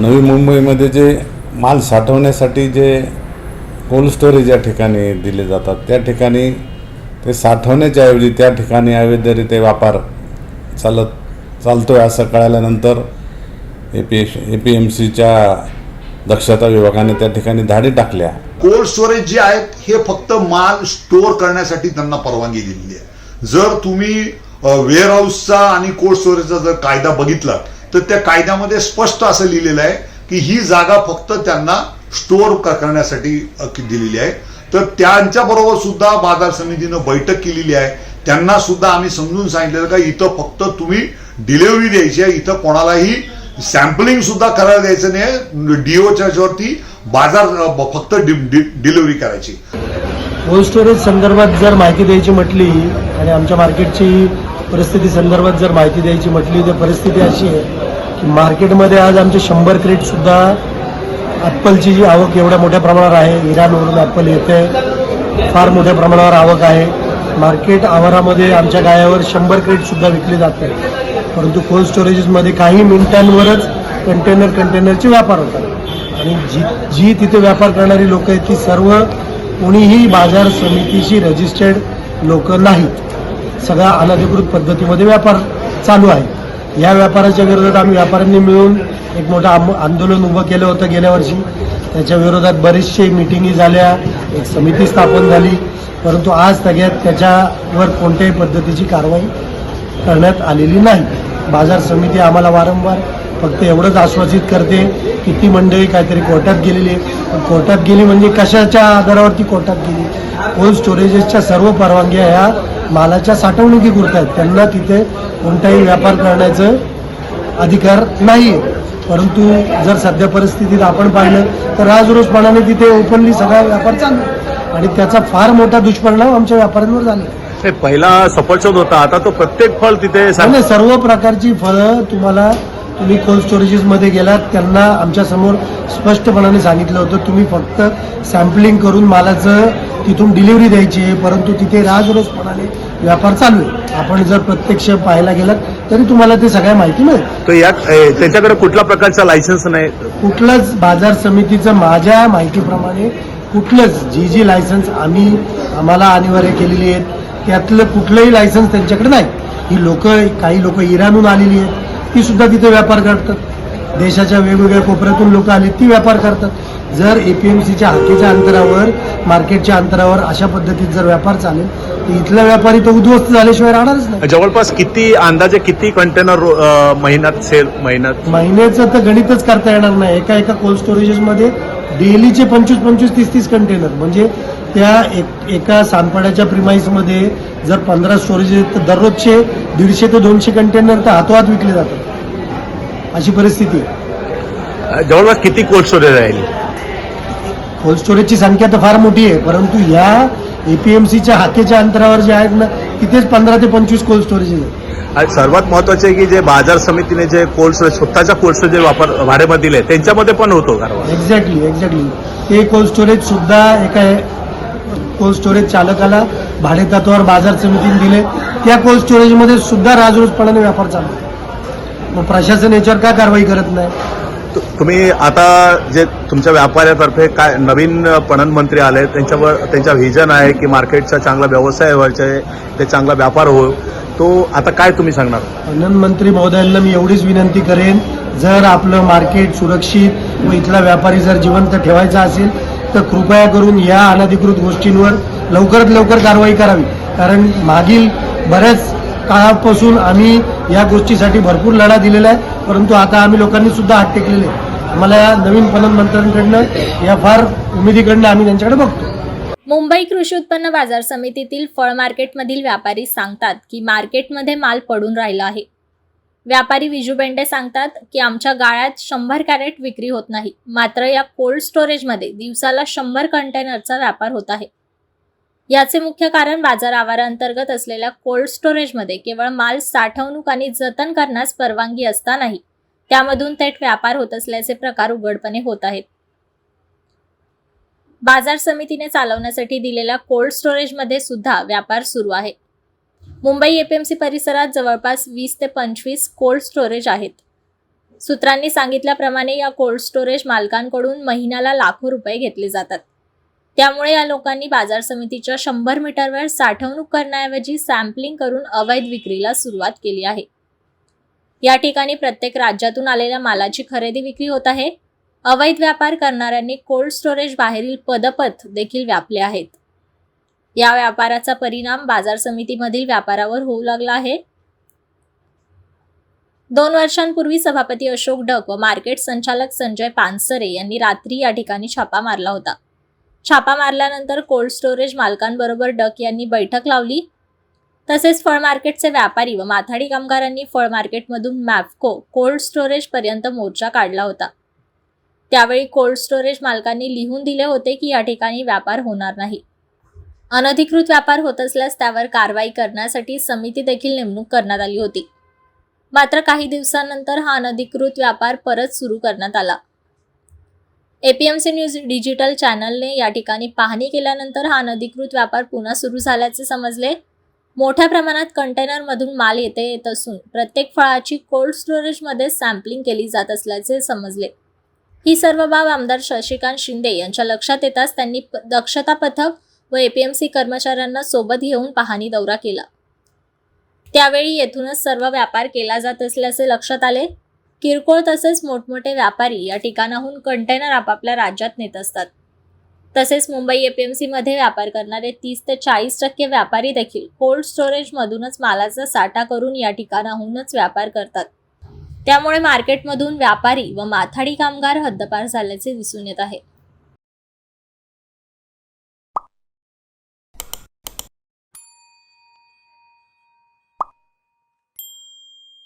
नवी मुंबईमध्ये जे माल साठवण्यासाठी जे कोल्ड स्टोरेज या ठिकाणी दिले जातात त्या ठिकाणी ते साठवण्याच्या ऐवजी त्या ठिकाणी अवैधरित्या व्यापार चालत चालतो आहे असं कळाल्यानंतर A P A P M सीच्या दक्षता विभागाने त्या ठिकाणी धाडी टाकल्या. कोल्ड स्टोरेज जे आहेत हे फक्त माल स्टोअर करण्यासाठी त्यांना परवानगी दिलेली आहे. जर तुम्ही वेअरहाऊसचा आणि कोल्ड स्टोरेजचा जर कायदा बघितला तर त्या कायद्यामध्ये स्पष्ट असं लिहिलेलं आहे की ही जागा फक्त त्यांना स्टोअर करण्यासाठी दिलेली आहे. तर त्यांच्या बरोबर सुद्धा बाजार समितीनं बैठक केलेली आहे. त्यांना सुद्धा आम्ही समजून सांगितलेलं का इथं फक्त तुम्ही डिलिव्हरी द्यायची आहे. इथं कोणालाही सॅम्पलिंग सुद्धा करायला द्यायचं नाही डीओच्या वरती बाजार फक्त डिलिव्हरी करायची. कोल्ड स्टोरेज संदर्भात जर माहिती द्यायची म्हटली आणि आमच्या मार्केटची परिस्थिती संदर्भात जर माहिती द्यायची म्हटली तर परिस्थिती अशी आहे की मार्केटमध्ये आज आमचे शंभर क्रेटसुद्धा ॲपलची जी आवक एवढ्या मोठ्या प्रमाणावर आहे. इराणवरून ॲपल येते. फार मोठ्या प्रमाणावर आवक आहे. मार्केट आवारामध्ये आमच्या गायावर शंभर क्रेटसुद्धा विकली जात. परंतु कोल्ड स्टोरेजेसमध्ये काही मिनिटांवरच कंटेनर कंटेनरचे व्यापार होतात. आणि जी जी तिथे व्यापार करणारी लोक आहेत ती सर्व कोणीही बाजार समितीशी रजिस्टर्ड लोक नाहीत. सगळा अनधिकृत पद्धतीमध्ये व्यापार चालू आहे. या व्यापाराच्या विरोधात आम्ही व्यापाऱ्यांनी मिळून एक मोठं आम- आंदोलन उभं केलं होतं गेल्या वर्षी. त्याच्या विरोधात बरेचसे मिटिंगी झाल्या एक समिती स्थापन झाली. परंतु आज सगळ्यात त्याच्यावर कोणत्याही पद्धतीची कारवाई करण्यात आलेली नाही. बाजार समिती आम्हाला वारंवार फक्त एवढंच आश्वासित करते की ती मंडळी काहीतरी कोर्टात गेलेली आहे. कोर्टात गेली म्हणजे कशाच्या आधारावरती कोर्टात गेली? कोल्ड स्टोरेजेसच्या सर्व परवानग्या ह्या मालाच्या साठवणुकीपुरत आहेत त्यांना तिथे कोणताही व्यापार करण्याचं अधिकार नाही आहे परंतु जर सध्या परिस्थितीत आपण पाहिलं तर राजरोजपणाने तिथे ओपनली सगळा व्यापार चालू आणि त्याचा फार मोठा दुष्परिणाम आमच्या व्यापाऱ्यांवर झाला ते पहिला सफरचंद होता. आता तो प्रत्येक फळ तिथे सा- आणि सर्व प्रकारची फळं तुम्हाला तुम्ही कोल्ड स्टोरेजेसमध्ये गेलात त्यांना आमच्यासमोर स्पष्टपणाने सांगितलं होतं. तुम्ही फक्त सॅम्पलिंग करून मालाचं तिथून डिलिव्हरी द्यायची आहे परंतु तिथे राजरोजपणाने व्यापार चालू आहे. आपण जर प्रत्यक्ष पाहायला गेलात तरी तुम्हाला ते सगळ्या माहिती मिळेल. तो यात ए, त्यांच्याकडे कुठल्या प्रकारचा लायसन्स नाही? कुठलंच बाजार समितीचं माझ्या माहितीप्रमाणे कुठलंच जी जी लायसन्स आम्ही आम्हाला अनिवार्य केलेली आहेत. त्यातलं कुठलंही लायसन्स त्यांच्याकडे नाही. ही लोक काही लोक इराणहून आलेली आहेत. ती सुद्धा तिथे व्यापार करतात. देशाच्या वेगवेगळ्या कोपऱ्यातून लोक आली ती व्यापार करतात. जर एपीएमसीच्या हाकेच्या अंतरावर मार्केटच्या अंतरावर अशा पद्धतीत जर व्यापार चालेल तर इथला व्यापारी तर उद्ध्वस्त झाल्याशिवाय राहणारच नाही. जवळपास किती अंदाजे किती कंटेनर महिन्यात सेल महिन्यात? महिन्याचं तर गणितच करता येणार नाही. एका एका कोल्ड स्टोरेजेसमध्ये डेलीचे पंचवीस पंचवीस तीस तीस कंटेनर म्हणजे त्या एक एका सानपाड्याच्या प्रिमाईसमध्ये जर पंधरा स्टोरेज आहेत तर दररोजचे दीडशे ते दोनशे कंटेनर तर हातोहात विकले जातात. अशी परिस्थिती आहे. जवळपास किती कोल्ड स्टोरेज राहील? कोल्ड स्टोरेजची संख्या तर फार मोठी आहे परंतु या एपीएमसीच्या हाकेच्या अंतरावर जे आहेत ना तिथेच पंधरा ते पंचवीस कोल्ड स्टोरेजेस आहेत आणि सर्वात महत्त्वाचे आहे की जे बाजार समितीने जे कोल्ड स्टोरेज स्वतःच्या कोल्ड स्टोरेज वापर भाड्यामध्ये दिले त्यांच्यामध्ये पण होतो एक्झॅक्टली एक्झॅक्टली ते कोल्ड स्टोरेज सुद्धा एका कोल्ड स्टोरेज चालकाला भाडेतत्वावर बाजार समितीने दिले. त्या कोल्ड स्टोरेजमध्ये सुद्धा राजरोजपणाने व्यापार चालू आहे. मग प्रशासन याच्यावर का कारवाई करत नाही? तुम्ही आता जे तुमच्या व्यापाऱ्यातर्फे काय नवीन पणन मंत्री आले त्यांच्यावर त्यांच्या व्हिजन आहे की मार्केटचा चांगला व्यवसाय व्हायचा ते चांगला व्यापार हो तो आता काय तुम्ही सांगणार? पणन मंत्री महोदयांना मी एवढीच विनंती करेन जर आपलं मार्केट सुरक्षित व इथला व्यापारी जर जिवंत ठेवायचा असेल तर कृपया करून या अनधिकृत गोष्टींवर लवकरात लवकर कारवाई करावी. कारण मागील बऱ्याच काळापासून आम्ही या गोष्टीसाठी भरपूर लढा दिलेला आहे. परंतु आता आम्ही लोकांनी सुद्धा हात टेकलेले मला या नवीन पणन मंत्र्यांकडनं या फार उमेदीकडनं आम्ही त्यांच्याकडे बघतो. मुंबई कृषी उत्पन्न बाजार समितीतील फळ मार्केटमधील व्यापारी सांगतात की मार्केटमध्ये माल पडून राहिला आहे. व्यापारी विजू बेंडे सांगतात की आमच्या गाळ्यात शंभर कॅरेट विक्री होत नाही. मात्र या कोल्ड स्टोरेजमध्ये दिवसाला शंभर कंटेनरचा व्यापार होत आहे. याचे मुख्य कारण बाजार आवाराअंतर्गत असलेल्या कोल्ड स्टोरेजमध्ये केवळ माल साठवणूक आणि जतन करण्यास परवानगी असतानाही त्यामधून थेट व्यापार होत असल्याचे प्रकार उघडपणे होत आहेत. बाजार समितीने चालवण्यासाठी दिलेल्या कोल्ड स्टोरेजमध्ये सुद्धा व्यापार सुरू आहे. मुंबई एपीएमसी परिसरात जवळपास वीस ते पंचवीस कोल्ड स्टोरेज आहेत. सूत्रांनी सांगितल्याप्रमाणे या कोल्ड स्टोरेज मालकांकडून महिन्याला लाखो रुपये घेतले जातात. त्यामुळे या लोकांनी बाजार समितीच्या शंभर मीटरवर साठवणूक करण्याऐवजी सॅम्पलिंग करून अवैध विक्रीला सुरुवात केली आहे. या ठिकाणी प्रत्येक राज्यातून आलेल्या मालाची खरेदी विक्री होत आहे. अवैध व्यापार करणाऱ्यांनी कोल्ड स्टोरेज बाहेरील पदपथ देखील व्यापले आहेत. या व्यापाराचा परिणाम बाजार समितीमधील व्यापारावर होऊ लागला आहे. दोन वर्षांपूर्वी सभापती अशोक डक व मार्केट संचालक संजय पानसरे यांनी रात्री या ठिकाणी छापा मारला होता. छापा मारल्यानंतर कोल्ड स्टोरेज मालकांबरोबर डक यांनी बैठक लावली. तसेच फळ मार्केटचे व्यापारी व माथाडी कामगारांनी फळ मार्केटमधून मॅफको कोल्ड स्टोरेज पर्यंत मोर्चा काढला होता. त्यावेळी कोल्ड स्टोरेज मालकांनी लिहून दिले होते की या ठिकाणी व्यापार होणार नाही. अनधिकृत व्यापार होत असल्यास त्यावर कारवाई करण्यासाठी समिती देखील नेमणूक करण्यात आली होती. मात्र काही दिवसांनंतर हा अनधिकृत व्यापार परत सुरू करण्यात आला. एपीएमसी न्यूज डिजिटल चॅनलने या ठिकाणी पाहणी केल्यानंतर हा अनधिकृत व्यापार पुन्हा सुरू झाल्याचे समजले. मोठ्या प्रमाणात कंटेनरमधून माल येथे येत असून प्रत्येक फळाची कोल्ड स्टोरेजमध्ये सॅम्पलिंग केली जात असल्याचे समजले. ही सर्व बाब आमदार शशिकांत शिंदे यांच्या लक्षात येताच त्यांनी दक्षता पथक व एपीएमसी कर्मचाऱ्यांना सोबत घेऊन पाहणी दौरा केला. त्यावेळी येथूनच सर्व व्यापार केला जात असल्याचे लक्षात आले. किरकोळ तसेच मोठमोठे व्यापारी या ठिकाणाहून कंटेनर आपापल्या राज्यात नेत असतात. तसेच मुंबई एपीएमसीमध्ये व्यापार करणारे तीस ते चाळीस टक्के व्यापारी देखील कोल्ड स्टोरेजमधूनच मालाचा साठा करून या ठिकाणाहूनच व्यापार करतात. त्यामुळे मार्केटमधून व्यापारी व माथाडी कामगार हद्दपार झाल्याचे दिसून येत आहे.